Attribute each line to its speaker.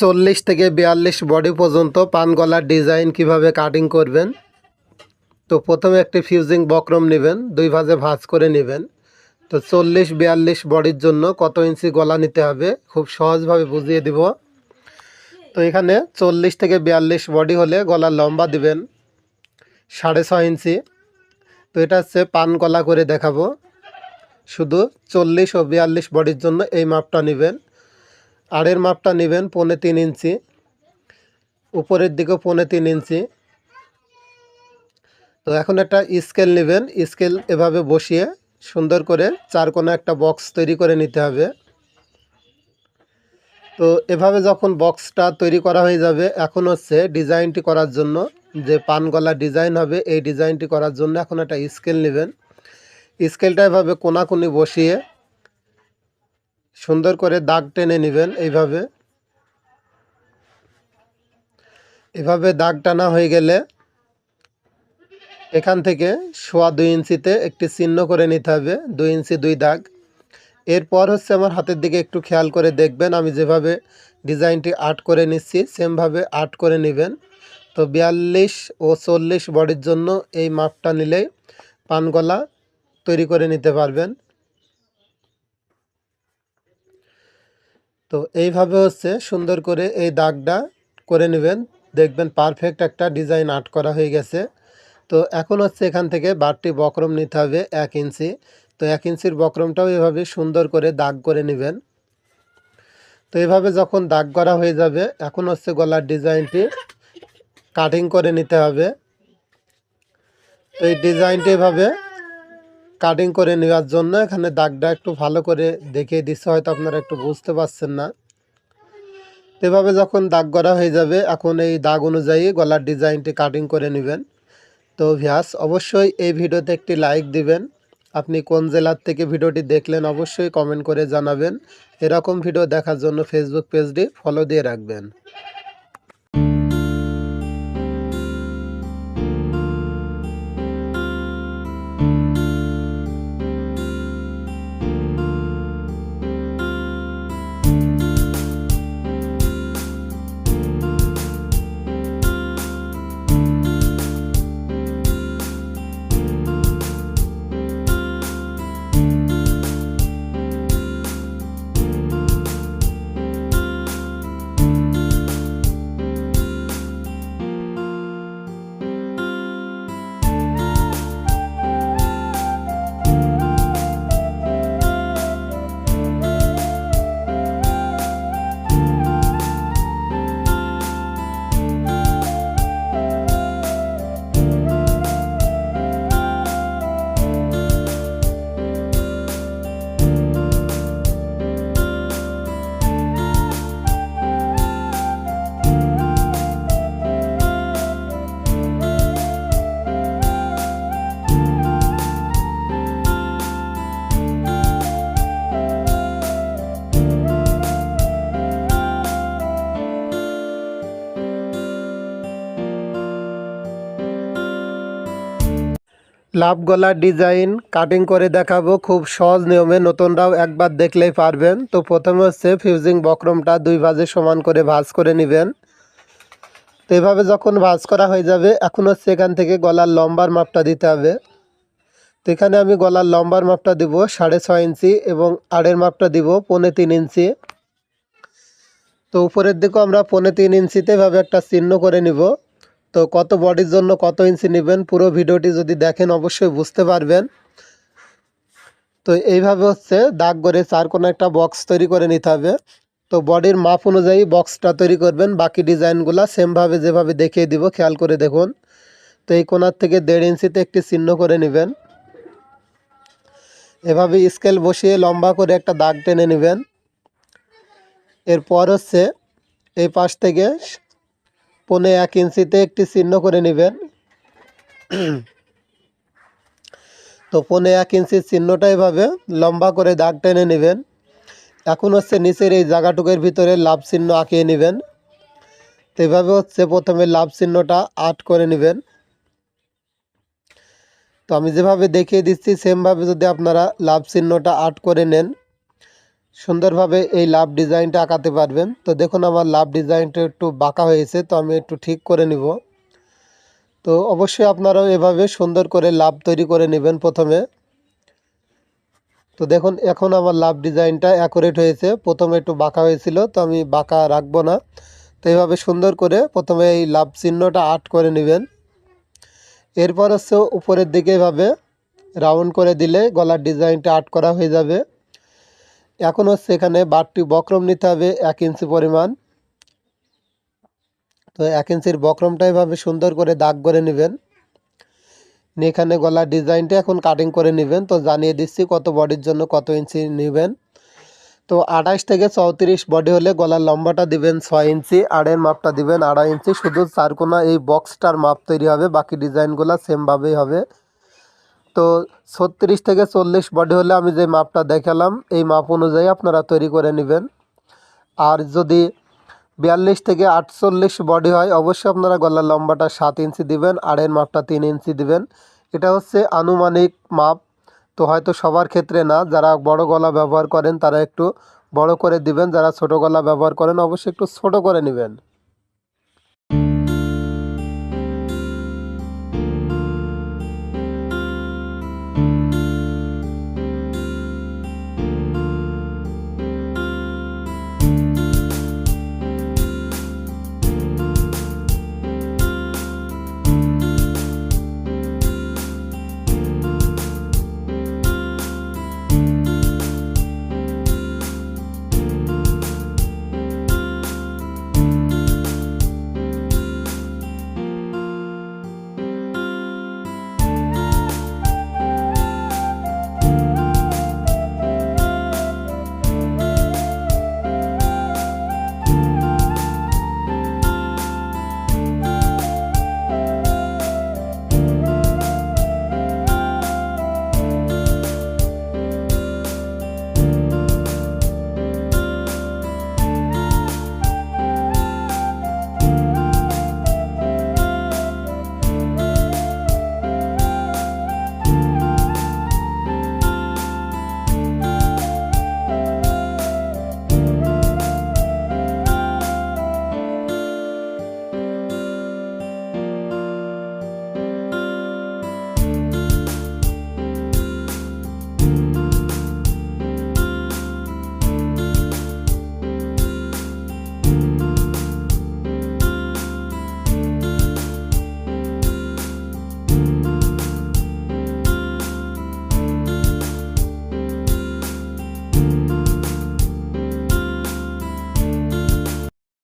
Speaker 1: চল্লিশ থেকে বিয়াল্লিশ বডি পর্যন্ত পান গলার ডিজাইন কীভাবে কাটিং করবেন? তো প্রথমে একটি ফিউজিং বক্রম নেবেন, দুই ভাজে ভাঁজ করে নেবেন। তো চল্লিশ বিয়াল্লিশ বডির জন্য কত ইঞ্চি গলা নিতে হবে খুব সহজভাবে বুঝিয়ে দিব। তো এখানে চল্লিশ থেকে বিয়াল্লিশ বডি হলে গলার লম্বা দিবেন, সাড়ে ছয় ইঞ্চি। তো এটা হচ্ছে পান গলা করে দেখাবো। শুধু চল্লিশ ও বিয়াল্লিশ বডির জন্য এই মাপটা নেবেন। আড়ের মাপটা নেবেন পৌনে তিন ইঞ্চি, উপরের দিকেও পৌনে তিন ইঞ্চি। তো এখন একটা স্কেল নেবেন, স্কেল এভাবে বসিয়ে সুন্দর করে চার কোনো একটা বক্স তৈরি করে নিতে হবে। তো এভাবে যখন বক্সটা তৈরি করা হয়ে যাবে, এখন হচ্ছে ডিজাইনটি করার জন্য যে পান গলা ডিজাইন হবে, এই ডিজাইনটি করার জন্য এখন একটা স্কেল নেবেন। স্কেলটা এভাবে কোনাকুনি বসিয়ে সুন্দর করে দাগ টেনে নেবেন এইভাবে। এভাবে দাগ টানা হয়ে গেলে এখান থেকে সোয়া দুই ইঞ্চিতে একটি চিহ্ন করে নিতে হবে, দুই ইঞ্চি দুই দাগ। এরপর হচ্ছে আমার হাতের দিকে একটু খেয়াল করে দেখবেন, আমি যেভাবে ডিজাইনটি আর্ট করে নিচ্ছি, সেমভাবে আর্ট করে নেবেন। তো বিয়াল্লিশ ও চল্লিশ বডির জন্য এই মাপটা নিলেই পানগলা তৈরি করে নিতে পারবেন। তো এইভাবে হচ্ছে সুন্দর করে এই দাগটা করে নেবেন। দেখবেন পারফেক্ট একটা ডিজাইন আর্ট করা হয়ে গেছে। তো এখন হচ্ছে এখান থেকে বারটি বক্রম নিতে হবে এক ইঞ্চি। তো এক ইঞ্চির বক্রমটাও এভাবে সুন্দর করে দাগ করে নেবেন। তো এভাবে যখন দাগ করা হয়ে যাবে, এখন হচ্ছে গলার ডিজাইনটি কাটিং করে নিতে হবে। এই ডিজাইনটি এভাবে কাটিং করে নেওয়ার জন্য এখানে দাগটা একটু ভালো করে দেখিয়ে দিচ্ছে, হয়তো আপনারা একটু বুঝতে পারছেন না। এভাবে যখন দাগ করা হয়ে যাবে, এখন এই দাগ অনুযায়ী গলার ডিজাইনটি কাটিং করে নেবেন। তো ভিয়াস অবশ্যই এই ভিডিওতে একটি লাইক দিবেন। আপনি কোন জেলার থেকে ভিডিওটি দেখলেন অবশ্যই কমেন্ট করে জানাবেন। এরকম ভিডিও দেখার জন্য ফেসবুক পেজটি ফলো দিয়ে রাখবেন। লাভ গলার ডিজাইন কাটিং করে দেখাবো খুব সহজ নিয়মে, নতুনরাও একবার দেখলেই পারবেন। তো প্রথমে হচ্ছে ফিউজিং বক্রমটা দুই ভাজে সমান করে ভাঁজ করে নেবেন। তো এভাবে যখন ভাঁজ করা হয়ে যাবে, এখন হচ্ছে এখান থেকে গলার লম্বার মাপটা দিতে হবে। তো এখানে আমি গলার লম্বার মাপটা দিব সাড়ে ছয় ইঞ্চি এবং আড়ের মাপটা দিব পৌনে তিন ইঞ্চি। তো উপরের দিকেও আমরা পৌনে তিন ইঞ্চিতে এভাবে একটা চিহ্ন করে নিব। তো কত বডির জন্য কত ইঞ্চি নেবেন? পুরো ভিডিওটি যদি দেখেন, অবশ্যই বুঝতে পারবেন। তো এইভাবে হচ্ছে দাগ করে চার কোনো একটা বক্স তৈরি করে নিতে হবে। তো বডির মাপ অনুযায়ী বক্সটা তৈরি করবেন। বাকি ডিজাইনগুলো সেমভাবে যেভাবে দেখিয়ে দিব, খেয়াল করে দেখুন। তো এই কোনার থেকে দেড় ইঞ্চিতে একটি চিহ্ন করে নেবেন। এভাবে স্কেল বসিয়ে লম্বা করে একটা দাগ টেনে নেবেন। এরপর হচ্ছে এই পাশ থেকে পনে এক ইঞ্চিতে একটি চিহ্ন করে নেবেন। তো পনে এক ইঞ্চির চিহ্নটা এভাবে লম্বা করে দাগ টেনে নেবেন। এখন হচ্ছে নিচের এই জায়গাটুকের ভিতরে লাভ চিহ্ন আঁকিয়ে নেবেন। তো এভাবে হচ্ছে প্রথমে লাভ চিহ্নটা আট করে নেবেন। তো আমি যেভাবে দেখিয়ে দিচ্ছি, সেমভাবে যদি আপনারা লাভ চিহ্নটা আট করে নেন সুন্দরভাবে এই লাভ ডিজাইনটা আঁকাতে পারবেন। তো দেখুন, আমার লাভ ডিজাইনটা একটু বাঁকা হয়েছে, তো আমি একটু ঠিক করে নিব। তো অবশ্যই আপনারাও এভাবে সুন্দর করে লাভ তৈরি করে নেবেন প্রথমে। তো দেখুন, এখন আমার লাভ ডিজাইনটা অ্যাকুরেট হয়েছে। প্রথমে একটু বাঁকা হয়েছিল, তো আমি বাঁকা রাখব না। তো এইভাবে সুন্দর করে প্রথমে এই লাভ চিহ্নটা আর্ট করে নেবেন। এরপর হচ্ছে উপরের দিকে এভাবে রাউন্ড করে দিলে গলার ডিজাইনটা আর্ট করা হয়ে যাবে। এখন হচ্ছে এখানে বারটি বক্রম নিতে হবে এক ইঞ্চি পরিমাণ। তো এক ইঞ্চির বক্রমটা এভাবে সুন্দর করে দাগ করে নেবেন। এখানে গলার ডিজাইনটা এখন কাটিং করে নেবেন। তো জানিয়ে দিচ্ছি কত বডির জন্য কত ইঞ্চি নেবেন। তো আঠাশ থেকে চৌত্রিশ বডি হলে গলার লম্বাটা দিবেন ছয় ইঞ্চি, আড়ের মাপটা দিবেন আড়াই ইঞ্চি। শুধু চারকোনা এই বক্সটার মাপ তৈরি হবে, বাকি ডিজাইনগুলো সেমভাবেই হবে। তো ছত্রিশ থেকে চল্লিশ বডি হলে আমি যে মাপটা দেখালাম, এই মাপ অনুযায়ী আপনারা তৈরি করে নেবেন। আর যদি বিয়াল্লিশ থেকে আটচল্লিশ বডি হয়, অবশ্যই আপনারা গলার লম্বাটা সাত ইঞ্চি দিবেন, আড়ের মাপটা তিন ইঞ্চি দিবেন। এটা হচ্ছে আনুমানিক মাপ, তো হয়তো সবার ক্ষেত্রে না। যারা বড় গলা ব্যবহার করেন, তারা একটু বড় করে দিবেন, যারা ছোট গলা ব্যবহার করেন, অবশ্যই একটু ছোট করে নেবেন।